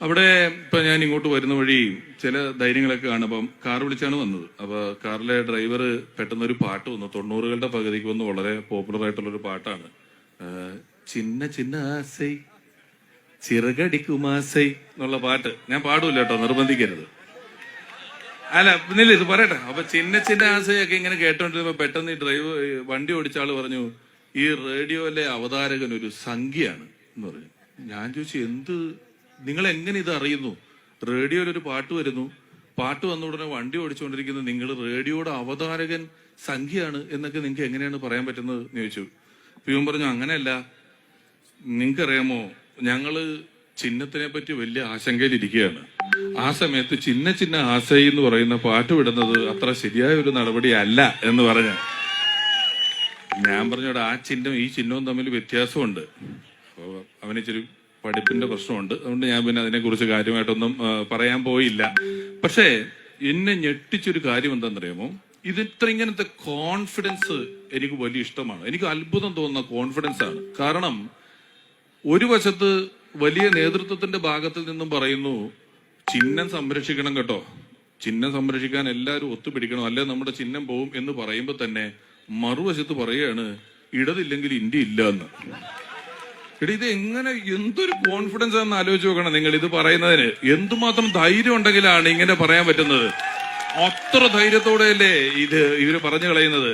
അവിടെ ഇപ്പൊ ഞാൻ ഇങ്ങോട്ട് വരുന്ന വഴി ചില ധൈര്യങ്ങളൊക്കെ കാണുമ്പം കാർ വിളിച്ചാണ് വന്നത്. അപ്പൊ കാറിലെ ഡ്രൈവർ പെട്ടെന്ന് ഒരു പാട്ട് വന്നു. തൊണ്ണൂറുകളുടെ പകുതിക്ക് വന്ന് വളരെ പോപ്പുലർ ആയിട്ടുള്ള ഒരു പാട്ടാണ്. ചിന്ന ചിന്ന ആസൈ ചിറകടിക്കുമാസൈ എന്നുള്ള പാട്ട്. ഞാൻ പാടൂല കേട്ടോ നിർബന്ധിക്കരുത്. അല്ല നില്ല ഇത് പറയട്ടെ. അപ്പൊ ചിന്ന ചിന്ന ഒക്കെ ഇങ്ങനെ കേട്ടോണ്ടിരുന്നപ്പോ പെട്ടെന്ന് ഈ ഡ്രൈവ് വണ്ടി ഓടിച്ച ആൾ പറഞ്ഞു ഈ റേഡിയോയിലെ അവതാരകൻ ഒരു സംഖ്യയാണ് എന്ന് പറഞ്ഞു. ഞാൻ ചോദിച്ചു എന്ത് നിങ്ങൾ എങ്ങനെ ഇത് അറിയുന്നു? റേഡിയോയിൽ ഒരു പാട്ട് വരുന്നു. പാട്ട് വന്ന ഉടനെ വണ്ടി ഓടിച്ചുകൊണ്ടിരിക്കുന്ന നിങ്ങൾ റേഡിയോയുടെ അവതാരകൻ സംഖ്യയാണ് എന്നൊക്കെ നിങ്ങൾക്ക് എങ്ങനെയാണ് പറയാൻ പറ്റുന്നത് എന്ന് ചോദിച്ചു. പിയും പറഞ്ഞു അങ്ങനെയല്ല. നിങ്ങൾക്കറിയാമോ ഞങ്ങൾ ചിഹ്നത്തിനെ പറ്റി വലിയ ആശങ്കയിലിരിക്കുകയാണ്. ആ സമയത്ത് ചിന്ന ചിന്ന ആശയി എന്ന് പറയുന്ന പാട്ട് വിടുന്നത് അത്ര ശരിയായ ഒരു നടപടി അല്ല എന്ന് പറഞ്ഞ. ഞാൻ പറഞ്ഞോടെ ആ ചിഹ്നം ഈ ചിഹ്നവും തമ്മിൽ വ്യത്യാസമുണ്ട്. അപ്പൊ അവന് ഇച്ചിരി പഠിപ്പിന്റെ പ്രശ്നമുണ്ട്. അതുകൊണ്ട് ഞാൻ പിന്നെ അതിനെക്കുറിച്ച് കാര്യമായിട്ടൊന്നും പറയാൻ പോയില്ല. പക്ഷേ എന്നെ ഞെട്ടിച്ചൊരു കാര്യം എന്താണെന്നറിയാമോ? ഇത് ഇത്ര ഇങ്ങനത്തെ കോൺഫിഡൻസ് എനിക്ക് വലിയ ഇഷ്ടമാണ്. എനിക്ക് അത്ഭുതം തോന്നുന്ന കോൺഫിഡൻസ് ആണ്. കാരണം ഒരു വശത്ത് വലിയ നേതൃത്വത്തിന്റെ ഭാഗത്തിൽ നിന്നും പറയുന്നു ചിഹ്നം സംരക്ഷിക്കണം കേട്ടോ. ചിഹ്നം സംരക്ഷിക്കാൻ എല്ലാവരും ഒത്തുപിടിക്കണം. അല്ലെ നമ്മുടെ ചിഹ്നം പോവും എന്ന് പറയുമ്പോൾ തന്നെ മറുവശത്ത് പറയുകയാണ് ഇടതില്ലെങ്കിൽ ഇന്ത്യ ഇല്ല എന്ന്. എടി ഇത് എങ്ങനെ എന്തൊരു കോൺഫിഡൻസ് ആണെന്ന് ആലോചിച്ച് നോക്കണം നിങ്ങൾ ഇത് പറയുന്നതിന്. എന്തുമാത്രം ധൈര്യം ഉണ്ടെങ്കിലാണ് ഇങ്ങനെ പറയാൻ പറ്റുന്നത്. അത്ര ധൈര്യത്തോടെയല്ലേ ഇത് ഇവർ പറഞ്ഞു കളയുന്നത്.